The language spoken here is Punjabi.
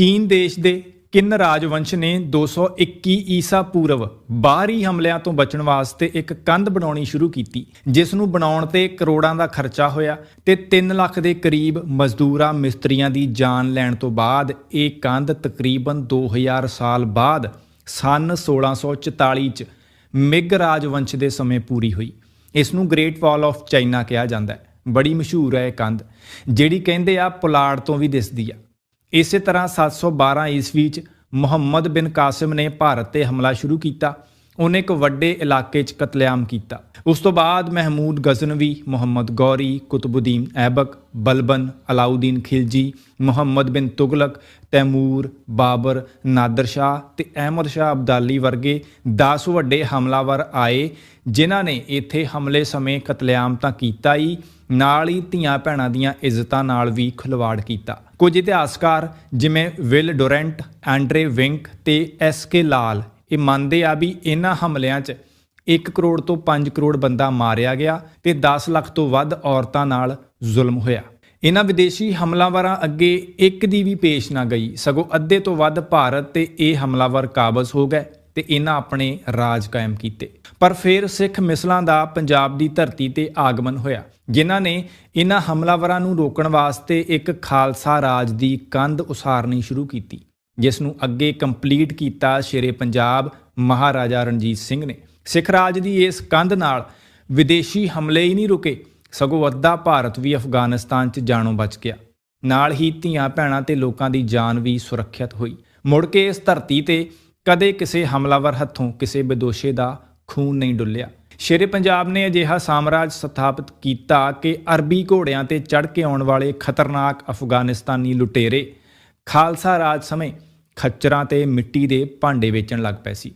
ਚੀਨ ਦੇਸ਼ ਦੇ ਕਿਨ ਰਾਜਵੰਸ਼ ਨੇ 221 ਈਸਾ ਪੂਰਵ ਬਾਹਰੀ ਹਮਲਿਆਂ ਤੋਂ ਬਚਣ ਵਾਸਤੇ ਇੱਕ ਕੰਧ ਬਣਾਉਣੀ ਸ਼ੁਰੂ ਕੀਤੀ, ਜਿਸ ਨੂੰ ਬਣਾਉਣ ਤੇ ਕਰੋੜਾਂ ਦਾ ਖਰਚਾ ਹੋਇਆ ਤੇ 3 ਲੱਖ ਦੇ ਕਰੀਬ ਮਜ਼ਦੂਰਾਂ ਮਿਸਤਰੀਆਂ ਦੀ ਜਾਨ ਲੈਣ ਤੋਂ ਬਾਅਦ ਇਹ ਕੰਧ ਤਕਰੀਬਨ 2000 ਸਾਲ ਬਾਅਦ ਸਨ 1644 ਚ ਮਿਗ ਰਾਜਵੰਸ਼ ਦੇ ਸਮੇਂ ਪੂਰੀ ਹੋਈ। ਇਸ ਨੂੰ ਗ੍ਰੇਟ ਵਾਲ ਆਫ ਚਾਈਨਾ ਕਿਹਾ ਜਾਂਦਾ ਹੈ। ਬੜੀ ਮਸ਼ਹੂਰ ਹੈ ਇਹ ਕੰਧ, ਜਿਹੜੀ ਕਹਿੰਦੇ ਆ ਪੁਲਾੜ ਤੋਂ ਵੀ ਦਿਸਦੀ ਆ। ਇਸੇ ਤਰ੍ਹਾਂ 712 ਈਸਵੀ ਚ ਮੁਹੰਮਦ ਬਿਨ ਕਾਸਿਮ ਨੇ ਭਾਰਤ ਤੇ ਹਮਲਾ ਸ਼ੁਰੂ ਕੀਤਾ। ਉਹਨੇ ਇੱਕ ਵੱਡੇ ਇਲਾਕੇ 'ਚ ਕਤਲੇਆਮ ਕੀਤਾ। ਉਸ ਤੋਂ ਬਾਅਦ ਮਹਿਮੂਦ ਗਜ਼ਨਵੀ, ਮੁਹੰਮਦ ਗੌਰੀ, ਕੁਤਬੁਦੀਨ ਐਬਕ, ਬਲਬਨ, ਅਲਾਉਦੀਨ ਖਿਲਜੀ, ਮੁਹੰਮਦ ਬਿਨ ਤੁਗਲਕ, ਤੈਮੂਰ, ਬਾਬਰ, ਨਾਦਰ ਸ਼ਾਹ ਤੇ ਅਹਿਮਦ ਸ਼ਾਹ ਅਬਦਾਲੀ ਵਰਗੇ 10 ਵੱਡੇ ਹਮਲਾਵਰ ਆਏ, ਜਿਨ੍ਹਾਂ ਨੇ ਇੱਥੇ ਹਮਲੇ ਸਮੇਂ ਕਤਲੇਆਮ ਤਾਂ ਕੀਤਾ ਹੀ, ਨਾਲ ਹੀ ਧੀਆਂ ਭੈਣਾਂ ਦੀਆਂ ਇੱਜ਼ਤਾਂ ਨਾਲ ਵੀ ਖਿਲਵਾੜ ਕੀਤਾ। ਕੁਝ ਇਤਿਹਾਸਕਾਰ ਜਿਵੇਂ ਵਿਲ ਡੋਰੈਂਟ, ਐਂਡਰੇ ਵਿੰਕ ਤੇ ਐਸ ਕੇ ਲਾਲ ਇਹ ਮੰਨਦੇ ਆ ਵੀ ਇਹਨਾਂ ਹਮਲਿਆਂ 'ਚ 1 ਕਰੋੜ ਤੋਂ 5 ਕਰੋੜ ਬੰਦਾ ਮਾਰਿਆ ਗਿਆ ਤੇ 10 ਲੱਖ ਤੋਂ ਵੱਧ ਔਰਤਾਂ ਨਾਲ ਜ਼ੁਲਮ ਹੋਇਆ। ਇਹਨਾਂ ਵਿਦੇਸ਼ੀ ਹਮਲਾਵਰਾਂ ਅੱਗੇ ਇੱਕ ਦੀ ਵੀ ਪੇਸ਼ ਨਾ ਗਈ। ਸਗੋਂ ਅੱਧੇ ਤੋਂ ਵੱਧ ਭਾਰਤ ਤੇ ਇਹ ਹਮਲਾਵਰ ਕਾਬਜ਼ ਹੋ ਗਏ ਤੇ ਇਹਨਾਂ ਆਪਣੇ ਰਾਜ ਕਾਇਮ ਕੀਤੇ। ਪਰ ਫਿਰ ਸਿੱਖ ਮਿਸਲਾਂ ਦਾ ਪੰਜਾਬ ਦੀ ਧਰਤੀ ਤੇ ਆਗਮਨ ਹੋਇਆ, ਜਿਨ੍ਹਾਂ ਨੇ ਇਹਨਾਂ ਹਮਲਾਵਰਾਂ ਨੂੰ ਰੋਕਣ ਵਾਸਤੇ ਇੱਕ ਖਾਲਸਾ ਰਾਜ ਦੀ ਕੰਧ ਉਸਾਰਨੀ ਸ਼ੁਰੂ ਕੀਤੀ। ਜਿਸ ਨੂੰ ਅੱਗੇ ਕੰਪਲੀਟ ਕੀਤਾ ਸ਼ੇਰੇ ਪੰਜਾਬ ਮਹਾਰਾਜਾ ਰਣਜੀਤ ਸਿੰਘ ਨੇ। ਸਿੱਖ ਰਾਜ ਦੀ ਇਸ ਕੰਧ ਨਾਲ ਵਿਦੇਸ਼ੀ ਹਮਲੇ ਹੀ ਨਹੀਂ ਰੁਕੇ, ਸਗੋਂ ਅੱਧਾ ਭਾਰਤ ਵੀ ਅਫਗਾਨਿਸਤਾਨ 'ਚ ਜਾਣੋਂ ਬਚ ਗਿਆ। ਨਾਲ ਹੀ ਧੀਆਂ ਭੈਣਾਂ ਤੇ ਲੋਕਾਂ ਦੀ ਜਾਨ ਵੀ ਸੁਰੱਖਿਅਤ ਹੋਈ। ਮੁੜ ਕੇ ਇਸ ਧਰਤੀ ਤੇ ਕਦੇ ਕਿਸੇ ਹਮਲਾਵਰ ਹੱਥੋਂ ਕਿਸੇ ਬੇਦੋਸ਼ੇ ਦਾ ਖੂਨ ਨਹੀਂ ਡੁੱਲਿਆ। ਸ਼ੇਰੇ ਪੰਜਾਬ ਨੇ ਅਜਿਹਾ ਸਾਮਰਾਜ ਸਥਾਪਿਤ ਕੀਤਾ ਕਿ ਅਰਬੀ ਘੋੜਿਆਂ ਤੇ ਚੜ੍ਹ ਕੇ ਆਉਣ ਵਾਲੇ ਖਤਰਨਾਕ ਅਫਗਾਨਿਸਤਾਨੀ ਲੁਟੇਰੇ ਖਾਲਸਾ ਰਾਜ ਸਮੇਂ ਖੱਚਰਾਂ ਤੇ ਮਿੱਟੀ ਦੇ ਭਾਂਡੇ ਵੇਚਣ ਲੱਗ ਪਏ ਸੀ।